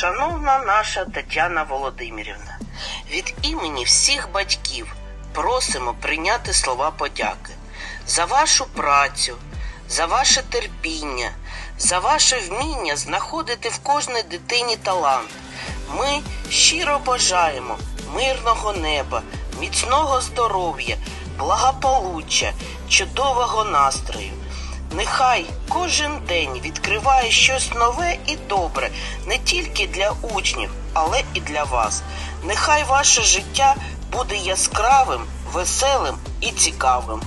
Шановна наша Тетяна Володимирівна, від імені всіх батьків просимо прийняти слова подяки за вашу працю, за ваше терпіння, за ваше вміння знаходити в кожній дитині талант. Ми щиро бажаємо мирного неба, міцного здоров'я, благополуччя, чудового настрою. Нехай кожен день відкриває щось нове і добре не тільки для учнів, але і для вас. Нехай ваше життя буде яскравим, веселим і цікавим.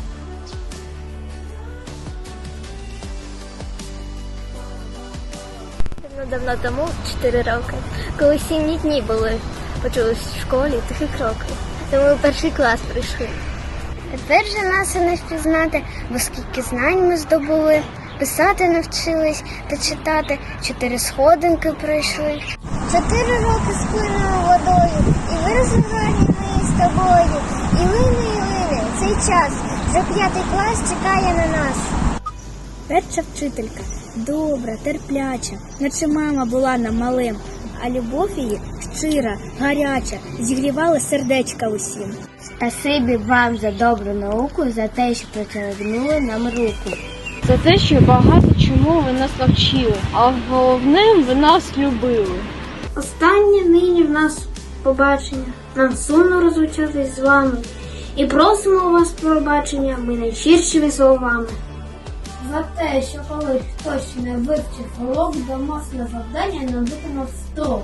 Давно-давно тому, 4 роки, коли сім'ї дні були, почулись в школі тихі кроки. Тому в перший клас прийшли. Тепер же нас і не впізнати, бо скільки знань ми здобули, писати навчились та читати, чотири сходинки пройшли. Чотири роки сплинули водою, і виросли гарні ми з тобою. І лине, і лине, цей час, вже п'ятий клас чекає на нас. Перша вчителька добра, терпляча, наче мама була нам малим, а любов її щира, гаряча, зігрівала сердечка усім. Спасибі вам за добру науку, за те, що протягнули нам руку. за те, що багато чому ви нас навчили, а головне ви нас любили. Останнє нині в нас побачення. Нам сумно розлучатись з вами. І просимо у вас пробачення, ми найщиршими словами. За те, що коли хтось не вивчив урок, домашнє завдання не виконав сто.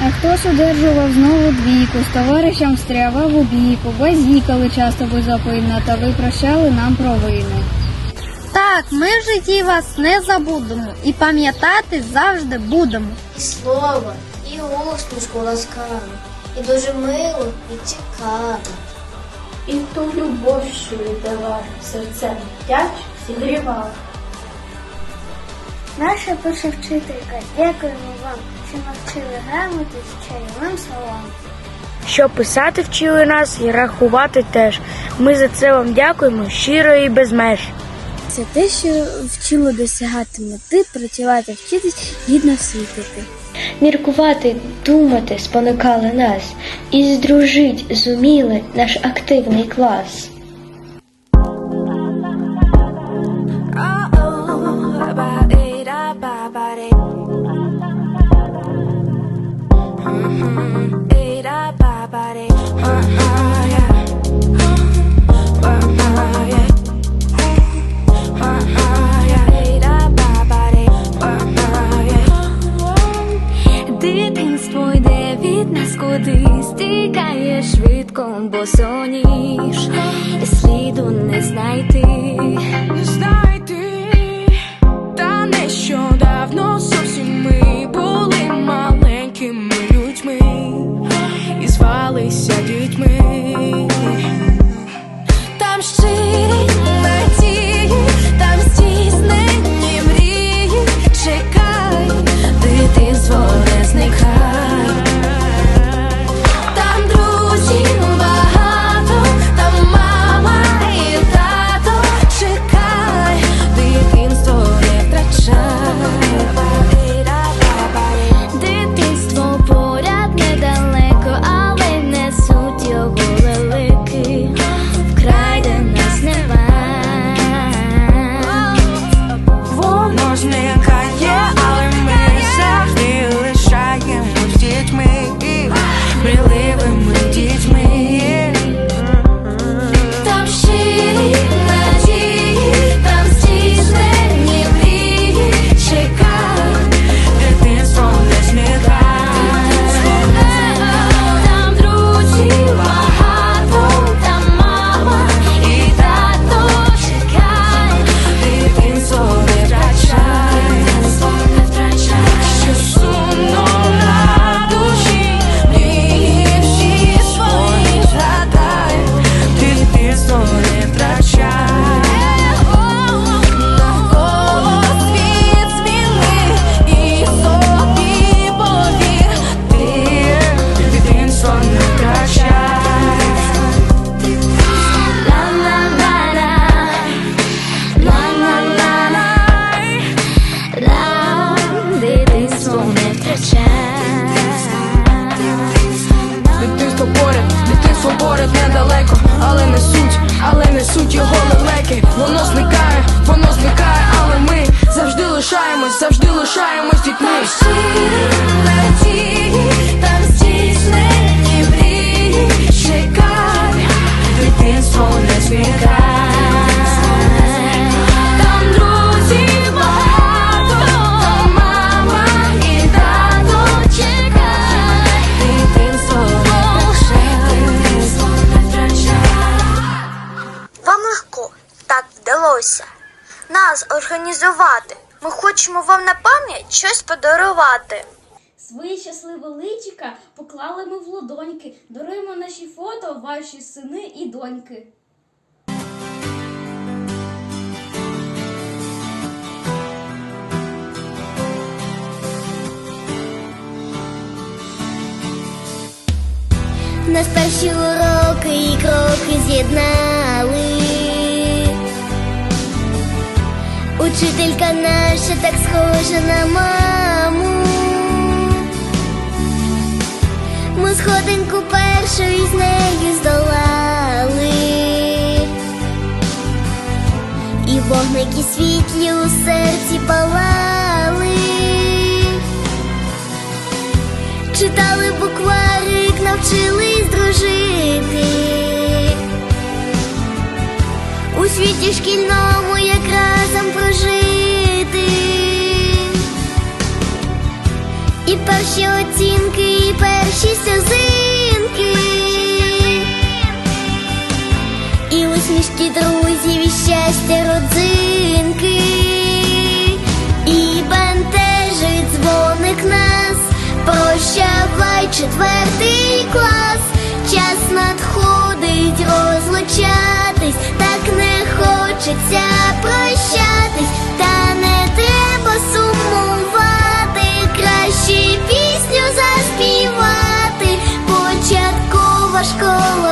А хтось одержував знову двійку, з товаришем стрявав у бійку, базікали часто безопинно, та ви прощали нам провини. Так, ми в житті вас не забудемо і пам'ятати завжди будемо. І слово, і усмішку ласкаву, і дуже мило, і цікаво. І ту любов, що віддавав серцем дяч зігрівав. Наша перша вчителька, дякуємо вам, що навчили грамоти з чарівним словом. Що писати вчили нас і рахувати теж. Ми за це вам дякуємо щиро і без меж. Це те, що вчило досягати мети, працювати, вчитись, гідно світити. Міркувати, думати спонукали нас, і здружить зуміли наш активний клас. Від нас кудись, тікає швидко, бо соніш, і сліду не знайти. знайти, та нещодавно зовсім город недалеко, але не суть, але не суть його налеки. Воно зникає, воно зникає, але ми завжди лишаємось, завжди лишаємось дітьми. Вам так вдалося нас організувати. Ми хочемо вам на пам'ять щось подарувати. Свої щасливі личика поклали ми в ладоньки. Даруємо наші фото, ваші сини і доньки. Нас перші уроки і кроки з'єднали. Учителька наша так схожа на маму. Ми сходинку першу із нею здолали. І вогники світлі у серці палали. Читали букварик, навчились дружити. У світі шкільному як разом прожити. І перші оцінки, і перші сльозинки. І усмішки друзів, і щастя родзинки. І бентежить дзвоник нас. Прощавай четвертий клас. Час надходить розлучатись, хочеться прощатись, та не треба сумувати, краще пісню заспівати. Початкова школа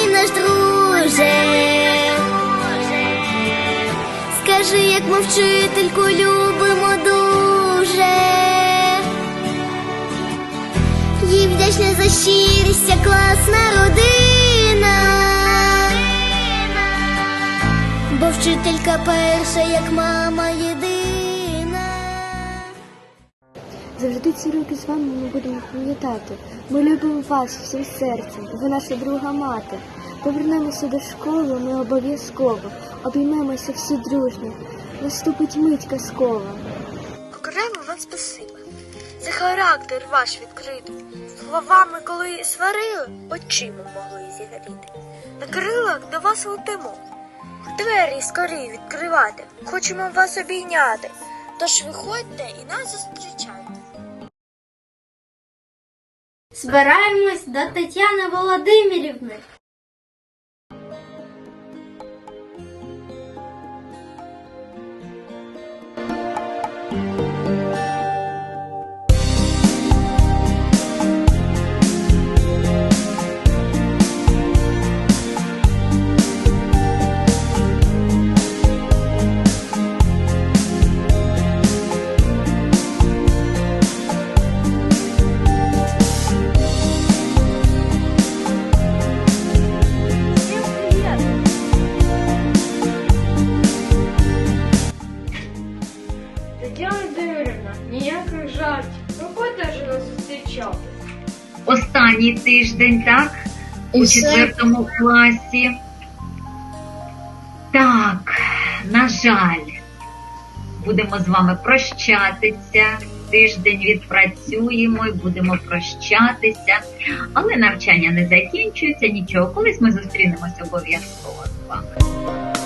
наш друже. Скажи, як ми вчительку любимо дуже. Їй вдячна за щирість, класна родина. Бо вчителька перша, як мама єдина. Завжди ці роки з вами ми будемо пам'ятати. Ми любимо вас всім серцем. Ви наша друга мати. Повернемося до школи, ми обов'язково. Обіймемося всі дружно. Наступить мить казкова. Окремо вам спасибо. За характер ваш відкритий. Словами, коли сварили, очима могли зігріти. На крилах до вас летимо. Двері скорі відкривати. Хочемо вас обійняти. Тож виходьте і нас зустрічайте. Збираємось до Тетяни Володимирівни. Останній тиждень, так? У четвертому класі. Так, на жаль, будемо з вами прощатися. тиждень відпрацюємо і будемо прощатися. Але навчання не закінчується, нічого. Колись ми зустрінемося обов'язково з вами.